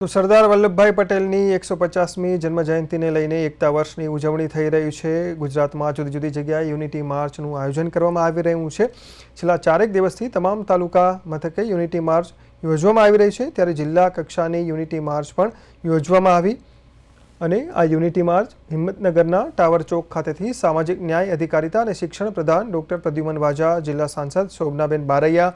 તો સરદાર વલ્લભભાઈ પટેલની એકસો પચાસમી જન્મજયંતિને લઈને એકતા વર્ષની ઉજવણી થઈ રહી છે. ગુજરાતમાં જુદી જુદી જગ્યાએ યુનિટી માર્ચનું આયોજન કરવામાં આવી રહ્યું છે. છેલ્લા ચારેક દિવસથી તમામ તાલુકા મથકે યુનિટી માર્ચ યોજવામાં આવી રહી છે. ત્યારે જિલ્લા કક્ષાની યુનિટી માર્ચ પણ યોજવામાં આવી અને આ યુનિટી માર્ચ હિંમતનગરના ટાવર ચોક ખાતેથી સામાજિક ન્યાય અધિકારીતા અને શિક્ષણ પ્રધાન ડૉક્ટર પ્રદ્યુમન વાજા, જિલ્લા સાંસદ શોભનાબેન બારૈયા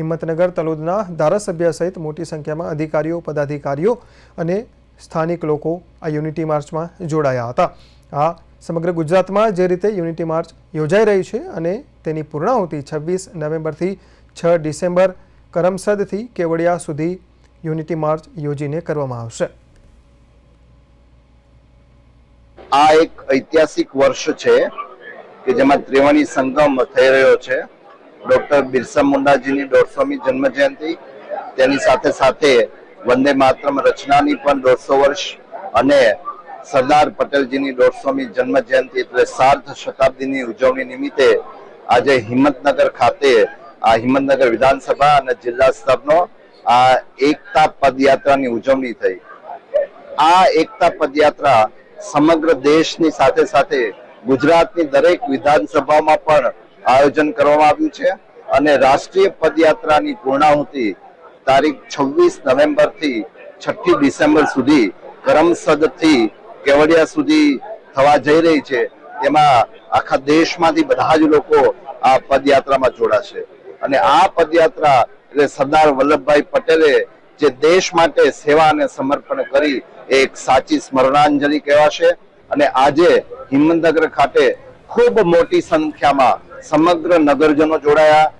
હિંમતનગર, તલોદના ધારાસભ્ય સહિત મોટી સંખ્યામાં અધિકારીઓ, પદાધિકારીઓ અને સ્થાનિક લોકો આ યુનિટી માર્ચમાં જોડાયા હતા. આ સમગ્ર ગુજરાતમાં જે રીતે યુનિટી માર્ચ યોજાઈ રહી છે અને તેની પૂર્ણાહુતિ છવ્વીસ નવેમ્બરથી છ ડિસેમ્બર કરમસદથી કેવડિયા સુધી યુનિટી માર્ચ યોજીને કરવામાં આવશે. આ એક ઐતિહાસિક વર્ષ છે કે જેમાં ત્રિવેણી સંગમ થઈ રહ્યો છે. ડોક્ટર બિરસા મુંડાજીની દોઢસોમી જન્મ જયંતિ તેની સાથે સાથે વંદે માતરમ રચનાની પણ દોઢસો વર્ષ અને સરદાર પટેલજીની દોઢસોમી જન્મ જયંતિ એટલે સાર્ધ શતાબ્દીની ઉજવણી નિમિત્તે આજે હિંમતનગર ખાતે, આ હિંમતનગર વિધાનસભા અને જિલ્લા સ્તરનો આ એકતા પદયાત્રાની ઉજવણી થઈ. આ એકતા પદયાત્રા સમગ્ર દેશની સાથે સાથે ગુજરાતની દરેક વિધાનસભામાં પણ આયોજન કરવામાં આવ્યું છે અને રાષ્ટ્રીય પદયાત્રાની પૂર્ણાહુતિ તારીખ છવ્વીસ નવેમ્બરથી છઠ્ઠી ડિસેમ્બર સુધી કરમસદથી કેવડિયા સુધી થવા જઈ રહી છે. તેમાં આખા દેશમાંથી બધા જ લોકો આ પદયાત્રામાં જોડાશે. અને આ પદયાત્રા એટલે સરદાર વલ્લભભાઈ પટેલે જે દેશ માટે સેવા અને સમર્પણ કરી એક સાચી સ્મરણાંજલિ કહેવાશે. અને આજે હિંમતનગર ખાતે ખૂબ મોટી સંખ્યામાં સમગ્ર નગરજનો જોડાયા.